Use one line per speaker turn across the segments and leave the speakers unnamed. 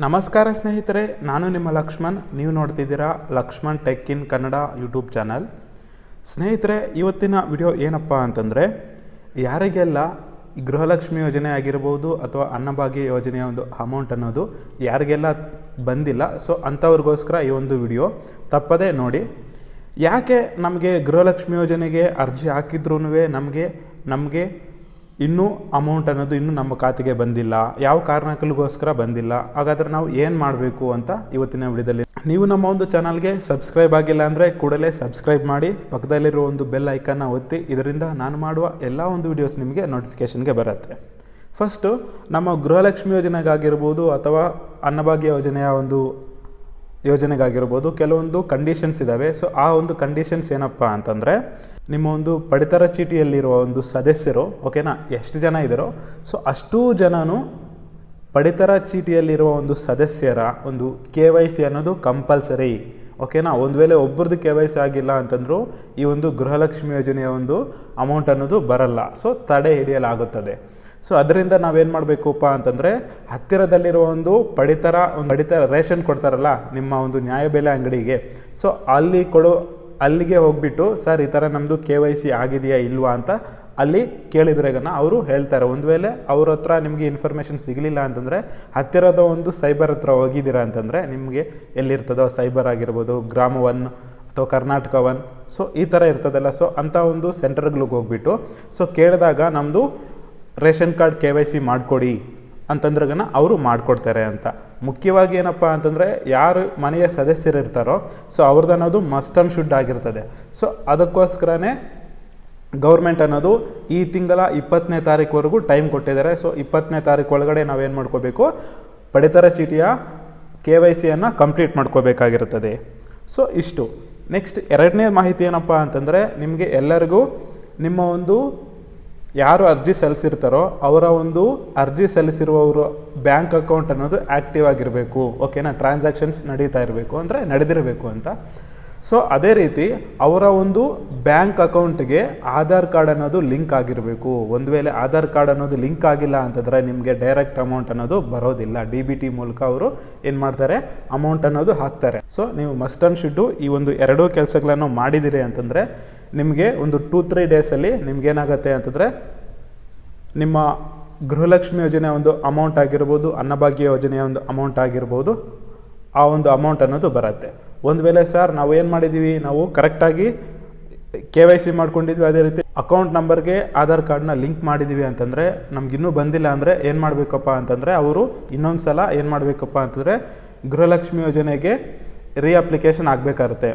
ನಮಸ್ಕಾರ ಸ್ನೇಹಿತರೆ, ನಾನು ನಿಮ್ಮ ಲಕ್ಷ್ಮಣ್. ನೀವು ನೋಡ್ತಿದ್ದೀರಾ Lakshman tech in Kannada YouTube channel ಸ್ನೇಹಿತರೆ, ಇವತ್ತಿನ ವಿಡಿಯೋ ಏನಪ್ಪ ಅಂತಂದರೆ, ಯಾರಿಗೆಲ್ಲ ಗೃಹಲಕ್ಷ್ಮಿ ಯೋಜನೆ ಆಗಿರ್ಬೋದು ಅಥವಾ ಅನ್ನಭಾಗ್ಯ ಯೋಜನೆಯ ಒಂದು ಅಮೌಂಟ್ ಅನ್ನೋದು ಯಾರಿಗೆಲ್ಲ ಬಂದಿಲ್ಲ ಸೊ ಅಂಥವ್ರಿಗೋಸ್ಕರ ಈ ಒಂದು ವಿಡಿಯೋ ತಪ್ಪದೇ ನೋಡಿ. ಯಾಕೆ ನಮಗೆ ಗೃಹಲಕ್ಷ್ಮಿ ಯೋಜನೆಗೆ ಅರ್ಜಿ ಹಾಕಿದ್ರೂ ನಮಗೆ ನಮಗೆ ಇನ್ನೂ ಅಮೌಂಟ್ ಅನ್ನೋದು ಇನ್ನೂ ನಮ್ಮ ಖಾತೆಗೆ ಬಂದಿಲ್ಲ. ಯಾವ ಕಾರಣಗಳಿಗೋಸ್ಕರ ಬಂದಿಲ್ಲ. ಹಾಗಾದರೆ ನಾವು ಏನು ಮಾಡಬೇಕು ಅಂತ ಇವತ್ತಿನ ವಿಡಿಯೋದಲ್ಲಿ. ನೀವು ನಮ್ಮ ಒಂದು ಚಾನಲ್ಗೆ ಸಬ್ಸ್ಕ್ರೈಬ್ ಆಗಿಲ್ಲ ಅಂದರೆ ಕೂಡಲೇ ಸಬ್ಸ್ಕ್ರೈಬ್ ಮಾಡಿ ಪಕ್ಕದಲ್ಲಿರೋ ಒಂದು ಬೆಲ್ ಐಕನ್ನ ಒತ್ತಿ, ಇದರಿಂದ ನಾನು ಮಾಡುವ ಎಲ್ಲ ಒಂದು ವಿಡಿಯೋಸ್ ನಿಮಗೆ ನೋಟಿಫಿಕೇಷನ್ಗೆ ಬರುತ್ತೆ. ಫಸ್ಟು ನಮ್ಮ ಗೃಹಲಕ್ಷ್ಮಿ ಯೋಜನೆಗಾಗಿರ್ಬೋದು ಅಥವಾ ಅನ್ನಭಾಗ್ಯ ಯೋಜನೆಯ ಒಂದು ಯೋಜನೆಗಾಗಿರ್ಬೋದು, ಕೆಲವೊಂದು ಕಂಡೀಷನ್ಸ್ ಇದ್ದಾವೆ ಸೊ ಆ ಒಂದು ಕಂಡೀಷನ್ಸ್ ಏನಪ್ಪ ಅಂತಂದರೆ, ನಿಮ್ಮ ಒಂದು ಪಡಿತರ ಚೀಟಿಯಲ್ಲಿರುವ ಒಂದು ಸದಸ್ಯರು ಓಕೆನಾ ಎಷ್ಟು ಜನ ಇದ್ದಾರೋ ಸೊ ಅಷ್ಟೂ ಜನನು ಪಡಿತರ ಚೀಟಿಯಲ್ಲಿರುವ ಒಂದು ಸದಸ್ಯರ ಒಂದು ಕೆ ವೈ ಸಿ ಅನ್ನೋದು ಕಂಪಲ್ಸರಿ ಓಕೆನಾ ಒಂದು ವೇಳೆ ಒಬ್ಬರದ್ದು ಕೆ ವೈ ಸಿ ಆಗಿಲ್ಲ ಅಂತಂದರೂ, ಈ ಒಂದು ಗೃಹಲಕ್ಷ್ಮಿ ಯೋಜನೆಯ ಒಂದು ಅಮೌಂಟ್ ಅನ್ನೋದು ಬರಲ್ಲ. ಸೊ ತಡೆ ಹಿಡಿಯಲಾಗುತ್ತದೆ. ಸೊ ಅದರಿಂದ ನಾವೇನು ಮಾಡಬೇಕಪ್ಪ ಅಂತಂದರೆ ಹತ್ತಿರದಲ್ಲಿರೋ ಒಂದು ಪಡಿತರ ಒಂದು ಪಡಿತರ ರೇಷನ್ ಕೊಡ್ತಾರಲ್ಲ, ನಿಮ್ಮ ಒಂದು ನ್ಯಾಯಬೆಲೆ ಅಂಗಡಿಗೆ. ಸೊ ಅಲ್ಲಿ ಕೊಡೋ, ಅಲ್ಲಿಗೆ ಹೋಗ್ಬಿಟ್ಟು, ಸರ್, ಈ ಥರ ನಮ್ಮದು ಕೆ ವೈ ಸಿ ಆಗಿದೆಯಾ ಇಲ್ವಾ? ಅಂತ ಅಲ್ಲಿ ಕೇಳಿದ್ರೆಗನ ಅವರು ಹೇಳ್ತಾರೆ. ಒಂದು ವೇಳೆ ಅವ್ರ ಹತ್ರ ನಿಮಗೆ ಇನ್ಫಾರ್ಮೇಷನ್ ಸಿಗಲಿಲ್ಲ ಅಂತಂದರೆ, ಹತ್ತಿರದ ಒಂದು ಸೈಬರ್ ಹತ್ರ ಹೋಗಿದ್ದೀರಾ ಅಂತಂದರೆ, ನಿಮಗೆ ಎಲ್ಲಿರ್ತದೋ ಸೈಬರ್ ಆಗಿರ್ಬೋದು, ಗ್ರಾಮ ಒನ್ ಅಥವಾ ಕರ್ನಾಟಕ ಒನ್. ಸೊ ಈ ಥರ ಇರ್ತದಲ್ಲ. ಸೊ ಅಂಥ ಒಂದು ಸೆಂಟರ್ಗಳಿಗೆ ಹೋಗ್ಬಿಟ್ಟು ಸೊ ಕೇಳಿದಾಗ ನಮ್ಮದು ration card K Y C ಮಾಡಿಕೊಡಿ ಅಂತಂದ್ರಗನ ಅವರು ಮಾಡಿಕೊಡ್ತಾರೆ ಅಂತ. ಮುಖ್ಯವಾಗಿ ಏನಪ್ಪ ಅಂತಂದರೆ ಯಾರು ಮನೆಯ ಸದಸ್ಯರು ಇರ್ತಾರೋ, ಸೊ ಅವ್ರದ್ದು ಅನ್ನೋದು ಮಸ್ಟ್ ಆ್ಯಂಡ್ ಶುಡ್ ಆಗಿರ್ತದೆ. ಸೊ ಅದಕ್ಕೋಸ್ಕರನೇ ಗೌರ್ಮೆಂಟ್ ಅನ್ನೋದು ಈ ತಿಂಗಳ ಇಪ್ಪತ್ತನೇ ತಾರೀಕುವರೆಗೂ ಟೈಮ್ ಕೊಟ್ಟಿದ್ದಾರೆ. ಸೊ ಇಪ್ಪತ್ತನೇ ತಾರೀಕು ಒಳಗಡೆ ನಾವೇನು ಮಾಡ್ಕೋಬೇಕು? ಪಡಿತರ ಚೀಟಿಯ ಕೆ ವೈ ಸಿಯನ್ನು ಕಂಪ್ಲೀಟ್ ಮಾಡ್ಕೋಬೇಕಾಗಿರ್ತದೆ ಸೊ ಇಷ್ಟು. ನೆಕ್ಸ್ಟ್ ಎರಡನೇ ಮಾಹಿತಿ ಏನಪ್ಪ ಅಂತಂದರೆ ನಿಮಗೆ ಎಲ್ಲರಿಗೂ ನಿಮ್ಮ ಒಂದು ಯಾರು ಅರ್ಜಿ ಸಲ್ಲಿಸಿರ್ತಾರೋ ಅವರ ಒಂದು ಅರ್ಜಿ ಸಲ್ಲಿಸಿರುವವರು ಬ್ಯಾಂಕ್ ಅಕೌಂಟ್ ಅನ್ನೋದು ಆ್ಯಕ್ಟಿವ್ ಆಗಿರಬೇಕು ಓಕೆನಾ ಟ್ರಾನ್ಸಾಕ್ಷನ್ಸ್ ನಡೀತಾ ಇರಬೇಕು ಅಂದರೆ ನಡೆದಿರಬೇಕು ಅಂತ. ಸೊ ಅದೇ ರೀತಿ ಅವರ ಒಂದು ಬ್ಯಾಂಕ್ ಅಕೌಂಟ್ಗೆ ಆಧಾರ್ ಕಾರ್ಡ್ ಅನ್ನೋದು ಲಿಂಕ್ ಆಗಿರಬೇಕು. ಒಂದು ವೇಳೆ ಆಧಾರ್ ಕಾರ್ಡ್ ಅನ್ನೋದು ಲಿಂಕ್ ಆಗಿಲ್ಲ ಅಂತಂದರೆ ನಿಮಗೆ ಡೈರೆಕ್ಟ್ ಅಮೌಂಟ್ ಅನ್ನೋದು ಬರೋದಿಲ್ಲ. ಡಿ ಬಿ ಟಿ ಮೂಲಕ ಅವರು ಏನು ಮಾಡ್ತಾರೆ? ಅಮೌಂಟ್ ಅನ್ನೋದು ಹಾಕ್ತಾರೆ. ಸೊ ನೀವು ಮಸ್ಟ್ ಆ್ಯಂಡ್ ಶುಡ್ಡು ಈ ಒಂದು ಎರಡೂ ಕೆಲಸಗಳನ್ನು ಮಾಡಿದಿರಿ ಅಂತಂದರೆ ನಿಮಗೆ ಒಂದು ಟೂ ತ್ರೀ ಡೇಸಲ್ಲಿ ನಿಮಗೇನಾಗತ್ತೆ ಅಂತಂದರೆ ನಿಮ್ಮ ಗೃಹಲಕ್ಷ್ಮಿ ಯೋಜನೆಯ ಒಂದು ಅಮೌಂಟ್ ಆಗಿರ್ಬೋದು, ಅನ್ನಭಾಗ್ಯ ಯೋಜನೆಯ ಒಂದು ಅಮೌಂಟ್ ಆಗಿರ್ಬೋದು, ಆ ಒಂದು ಅಮೌಂಟ್ ಅನ್ನೋದು ಬರುತ್ತೆ. ಒಂದು ವೇಳೆ ಸರ್ ನಾವು ಏನು ಮಾಡಿದ್ದೀವಿ ನಾವು ಕರೆಕ್ಟಾಗಿ ಕೆ ವೈ ಸಿ ಮಾಡ್ಕೊಂಡಿದ್ವಿ. ಅದೇ ರೀತಿ ಅಕೌಂಟ್ ನಂಬರ್ಗೆ ಆಧಾರ್ ಕಾರ್ಡ್ನ ಲಿಂಕ್ ಮಾಡಿದ್ದೀವಿ ಅಂತಂದರೆ ನಮ್ಗಿನ್ನೂ ಬಂದಿಲ್ಲ ಅಂದರೆ ಏನು ಮಾಡಬೇಕಪ್ಪ ಅಂತಂದರೆ ಅವರು ಇನ್ನೊಂದು ಸಲ ಏನು ಮಾಡಬೇಕಪ್ಪ ಅಂತಂದರೆ ಗೃಹಲಕ್ಷ್ಮಿ ಯೋಜನೆಗೆ ರೀ ಅಪ್ಲಿಕೇಶನ್ ಆಗಬೇಕಾಗುತ್ತೆ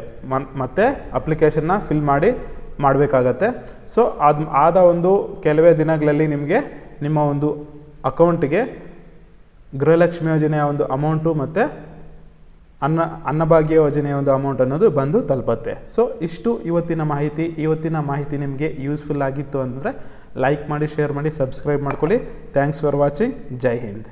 ಮತ್ತು ಅಪ್ಲಿಕೇಶನ್ನ ಫಿಲ್ ಮಾಡಿ ಮಾಡಬೇಕಾಗತ್ತೆ. ಸೊ ಅದು ಆದ ಒಂದು ಕೆಲವೇ ದಿನಗಳಲ್ಲಿ ನಿಮಗೆ ನಿಮ್ಮ ಒಂದು ಅಕೌಂಟಿಗೆ ಗೃಹಲಕ್ಷ್ಮಿ ಯೋಜನೆಯ ಒಂದು ಅಮೌಂಟು ಮತ್ತು ಅನ್ನ, ಅನ್ನಭಾಗ್ಯ ಯೋಜನೆಯ ಒಂದು ಅಮೌಂಟ್ ಅನ್ನೋದು ಬಂದು ತಲುಪತ್ತೆ. ಸೊ ಇಷ್ಟು ಇವತ್ತಿನ ಮಾಹಿತಿ. ಇವತ್ತಿನ ಮಾಹಿತಿ ನಿಮಗೆ ಯೂಸ್ಫುಲ್ ಆಗಿತ್ತು ಅಂದರೆ ಲೈಕ್ ಮಾಡಿ ಶೇರ್ ಮಾಡಿ ಸಬ್ಸ್ಕ್ರೈಬ್ ಮಾಡ್ಕೊಳ್ಳಿ. Thanks for watching Jai Hind